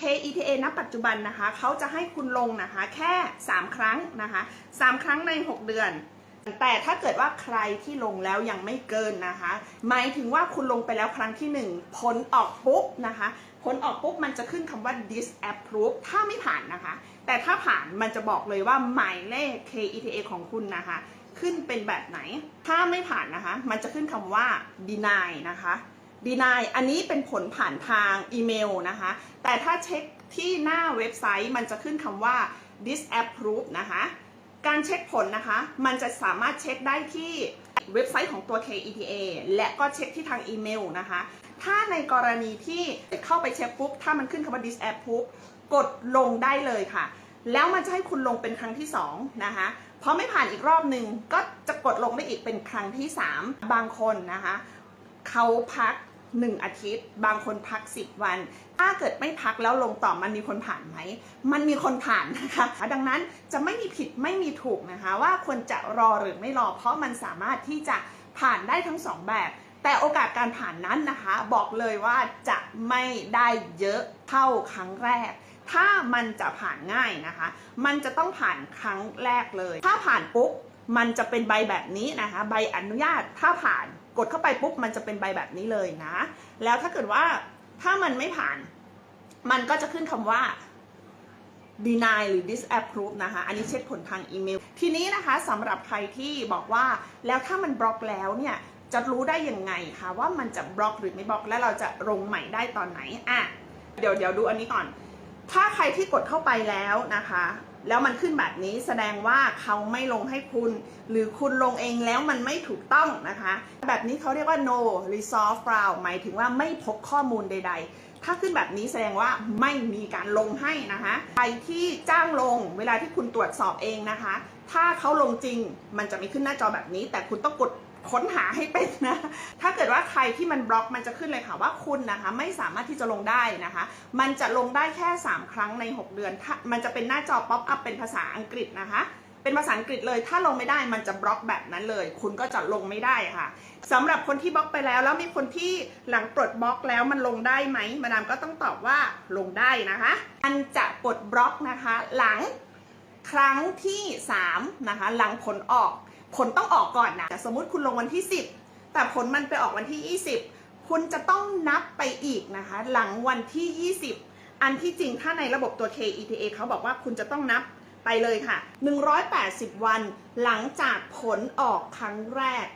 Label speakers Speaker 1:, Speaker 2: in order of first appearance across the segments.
Speaker 1: KETA ณปัจจุบันนะคะเขาจะให้คุณลงนะคะแค่ 3 ครั้งนะคะ3ครั้งใน 6 เดือน แต่ถ้าเกิดว่าใครที่ลงแล้วยังไม่เกินนะคะ หมายถึงว่าคุณลงไปแล้วครั้งที่ 1 ผลออกปุ๊บนะคะ ผลออกปุ๊บมันจะขึ้นคำว่า disapprove ถ้าไม่ผ่านนะคะ แต่ถ้าผ่านมันจะบอกเลยว่าหมายเลข KETA ของคุณนะคะ ขึ้นเป็นแบบไหน ถ้าไม่ผ่านนะคะ มันจะขึ้นคำว่า deny นะคะ deny อันนี้เป็นผลผ่านทางอีเมลนะคะ แต่ถ้าเช็คที่หน้าเว็บไซต์มันจะขึ้นคำว่า disapprove นะคะ การเช็คผลนะคะ มันจะสามารถเช็คได้ที่เว็บไซต์ของตัว KETA และก็เช็คที่ทางอีเมลนะคะ ถ้าในกรณีที่เข้าไปเช็คปุ๊บ ถ้ามันขึ้นคำว่า disapprove กดลงได้เลยค่ะ แล้วมันจะให้คุณลงเป็นครั้งที่2นะคะพอไม่ผ่านอีกรอบหนึ่งก็จะกดลงได้อีกเป็นครั้งที่ 3 บางคนนะคะ เขาพัก 1 อาทิตย์ บางคนพัก 10 วัน ถ้าเกิดไม่พักแล้วลงต่อมันมีคนผ่านไหม มันมีคนผ่านนะคะ ดังนั้นจะไม่มีผิดไม่มีถูกนะคะ ว่าควรจะรอหรือไม่รอ เพราะมันสามารถที่จะผ่านได้ทั้งสองแบบ แต่โอกาสการผ่านนั้นนะคะ บอกเลยว่าจะไม่ได้เยอะเท่าครั้งแรกถ้ามันจะผ่านง่ายนะคะ มันจะต้องผ่านครั้งแรกเลย ถ้าผ่านปุ๊บ มันจะเป็นใบแบบนี้นะคะ ใบอนุญาตถ้าผ่านกดเข้าไปปุ๊บมันจะเป็นใบแบบนี้เลยนะ แล้วถ้าเกิดว่าถ้ามันไม่ผ่าน มันก็จะขึ้นคำว่า deny หรือ disapprove นะคะ อันนี้เช็คผลทางอีเมล ทีนี้นะคะสำหรับใครที่บอกว่าแล้วถ้ามันบล็อกแล้วเนี่ย จะรู้ได้ยังไงคะว่ามันจะบล็อกหรือไม่บล็อก และเราจะลงใหม่ได้ตอนไหน อะ เดี๋ยวเดี๋ยวดูอันนี้ก่อน ถ้าใครที่กดเข้าไปแล้วนะคะ แล้วมันขึ้นแบบนี้แสดงว่าเขาไม่ลงให้คุณ หรือคุณลงเองแล้วมันไม่ถูกต้องนะคะ แบบนี้เขาเรียกว่า no resolve file หมายถึงว่าไม่พบข้อมูลใด ๆ ถ้าขึ้นแบบนี้แสดงว่าไม่มีการลงให้นะคะใครที่จ้างลงเวลาที่คุณตรวจสอบเองนะคะ ถ้าเขาลงจริงมันจะไม่ขึ้นหน้าจอแบบนี้ แต่คุณต้องกด ค้นหาให้เป็นนะ ถ้าเกิดว่าใครที่มันบล็อกมันจะขึ้นเลยค่ะว่าคุณนะคะ ไม่สามารถที่จะลงได้นะคะ มันจะลงได้แค่ 3 ครั้งใน 6 เดือน มันจะเป็นหน้าจอป๊อปอัพเป็นภาษาอังกฤษนะคะเป็นภาษาอังกฤษเลย ถ้าลงไม่ได้มันจะบล็อกแบบนั้นเลย คุณก็จะลงไม่ได้ค่ะสำหรับคนที่บล็อกไปแล้วแล้วมีคนที่หลังปลดบล็อกแล้วมันลงได้ไหมมาดามก็ต้องตอบว่าลงได้นะคะ มันจะปลดบล็อกนะคะ หลังครั้งที่3นะคะหลังผลออก ผลต้องออกก่อนนะแต่สมมติคุณลงวันที่ 10 แต่ผลมันไปออกวันที่ 20 คุณจะต้องนับไปอีกนะคะ หลังวันที่ 20 อันที่จริงถ้าในระบบตัว KETA เขาบอกว่าคุณจะต้องนับไปเลยค่ะ 180 วันหลังจากผลออกครั้งแรก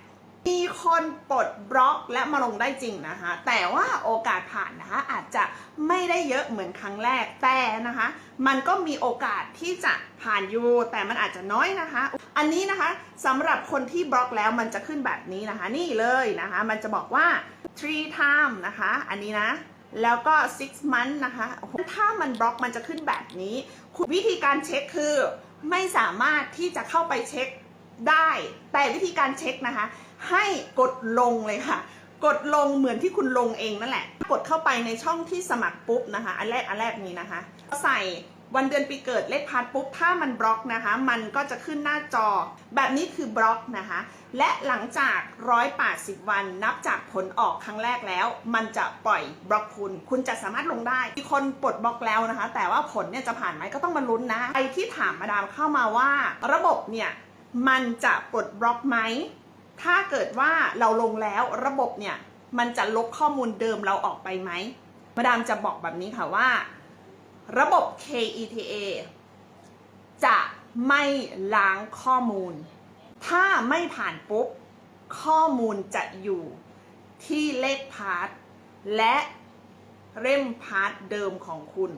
Speaker 1: มีคนปลดบล็อกและมาลงได้จริงนะคะ แต่ว่าโอกาสผ่านนะคะอาจจะไม่ได้เยอะเหมือนครั้งแรกแต่นะคะ มันก็มีโอกาสที่จะผ่านอยู่แต่มันอาจจะน้อยนะคะ อันนี้นะคะสำหรับคนที่บล็อกแล้วมันจะขึ้นแบบนี้นะคะ นี่เลยนะคะ มันจะบอกว่า three time นะคะ อันนี้นะแล้วก็ six month นะคะ ถ้ามันบล็อกมันจะขึ้นแบบนี้ วิธีการเช็คคือไม่สามารถที่จะเข้าไปเช็ค ได้แต่วิธีการเช็คนะคะ ให้กดลงเลยค่ะ กดลงเหมือนที่คุณลงเองนั่นแหละ กดเข้าไปในช่องที่สมัครปุ๊บนะคะ อันแรกอันแรกนี้นะคะใส่วันเดือนปีเกิดเลขพัดปุ๊บถ้ามันบล็อกนะคะ มันก็จะขึ้นหน้าจอ แบบนี้คือบล็อกนะคะ และหลังจาก180วันนับจากผลออกครั้งแรกแล้ว มันจะปล่อยบล็อกคุณ คุณจะสามารถลงได้มีคนปลดบล็อกแล้วนะคะ แต่ว่าผลเนี่ยจะผ่านไหมก็ต้องมาลุ้นนะใครที่ถามมาดามเข้ามาว่า ระบบเนี่ย มันจะปลดบล็อกไหม ถ้าเกิดว่าเราลงแล้วระบบเนี่ยมันจะลบข้อมูลเดิมเราออกไปไหม มาดามจะบอกแบบนี้ค่ะว่า ระบบ KETA จะไม่ล้างข้อมูล ถ้าไม่ผ่านปุ๊บ ข้อมูลจะอยู่ที่เลขพาร์ทและเล่มพาร์ทเดิมของคุณ